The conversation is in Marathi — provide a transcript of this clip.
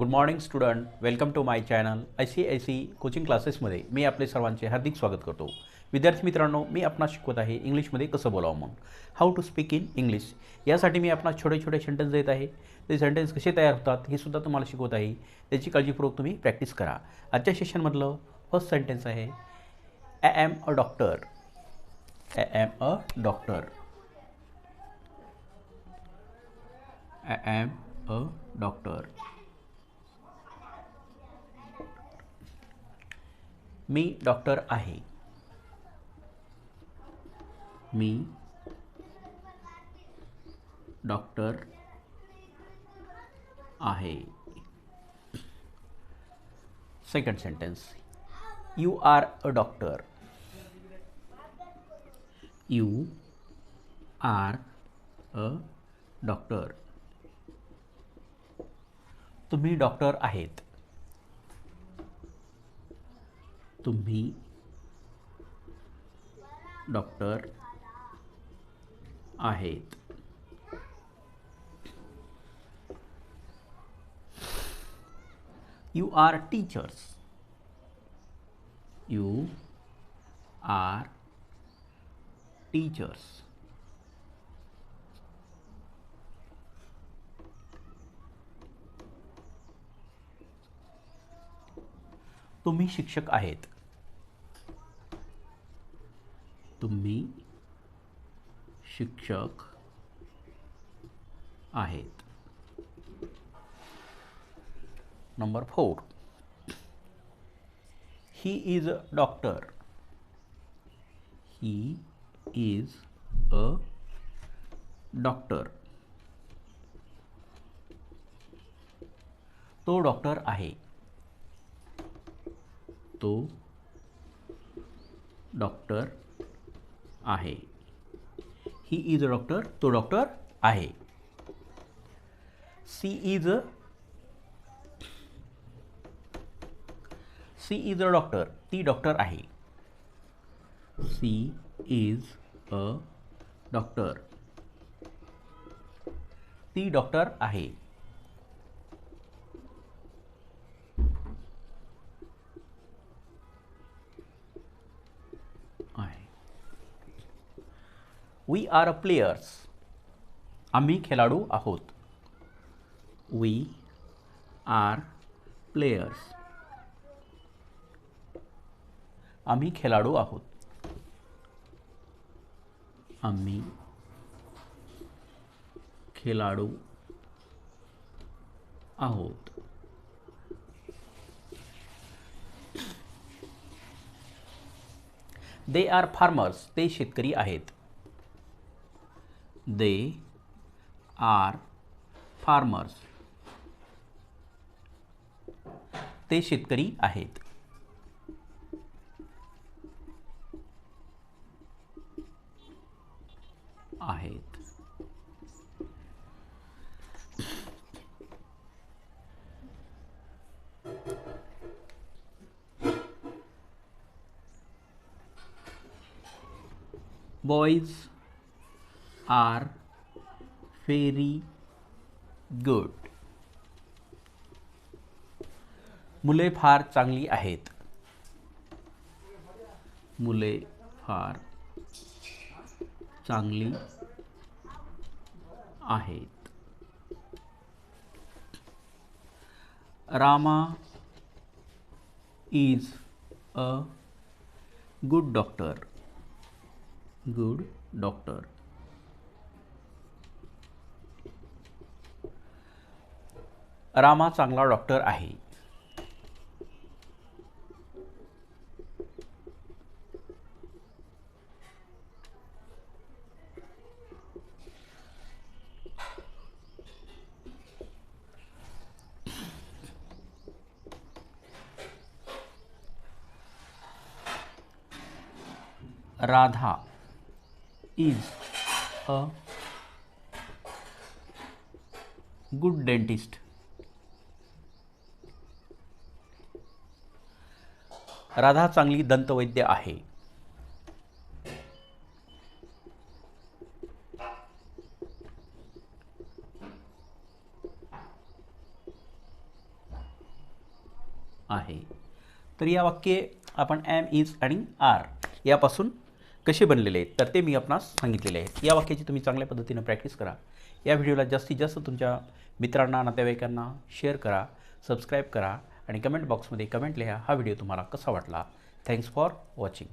Good morning student welcome to my channel I C I C coaching क्लासेसमध्ये मी आपले सर्वांचे हार्दिक स्वागत करतो. विद्यार्थी मित्रांनो मी आपणास शिकवत आहे इंग्लिशमध्ये कसं बोलावं म्हणून. How to speak in English यासाठी मी आपणास छोटे छोटे सेंटेन्स देत आहे. ते सेंटेन्स कसे तयार होतात हे सुद्धा तुम्हाला शिकवत आहे. त्याची काळजीपूर्वक तुम्ही प्रॅक्टिस करा. आजच्या सेशनमधलं फर्स्ट सेंटेन्स आहे I am a doctor I am a doctor I am a doctor me doctor आहे. मी डॉक्टर आहे. Second sentence you are a doctor you are a doctor तुम्ही डॉक्टर आहेत. तुम्ही डॉक्टर आहेत. You are teachers you are teachers तुम्ही शिक्षक आहेत. तुम्ही शिक्षक आहेत. Number four he is a doctor he is a doctor तो डॉक्टर आहे. तो डॉक्टर आहे. ही इज़ अ डॉक्टर तो डॉक्टर आहे. She is a she is a doctor ती डॉक्टर आहे. सी इज़ अ डॉक्टर ती डॉक्टर आहे. वी आर अ प्लेयर्स आम्ही खेळाडू आहोत. वी आर प्लेयर्स आम्ही खेळाडू आहोत. आम्ही खेळाडू आहोत. दे आर फार्मर्स ते शेतकरी आहेत. They are farmers. ते शेतकरी आहेत. आहेत. Boys are very good. मुले फार चांगली आहेत. मुले फार चांगली आहेत. Rama is a good doctor. Good doctor. Rama चांगला डॉक्टर आहे. Radha is a good dentist Radha चांगली दंतवैद्य आहे. आहे. तर या वाक्ये आपण ॲम इज आणि आर यापासून कसे बनलेले आहेत? तर ते मी आपणास सांगितलेले आहेत. या वाक्याची तुम्ही चांगल्या पद्धतीनं प्रॅक्टिस करा. या व्हिडिओला जास्तीत जास्त तुमच्या मित्रांना नातेवाईकांना शेअर करा सबस्क्राईब करा. आणि कमेंट बॉक्समध्ये कमेंट लिहा. हा व्हिडिओ तुम्हाला कसा वाटला? Thanks for watching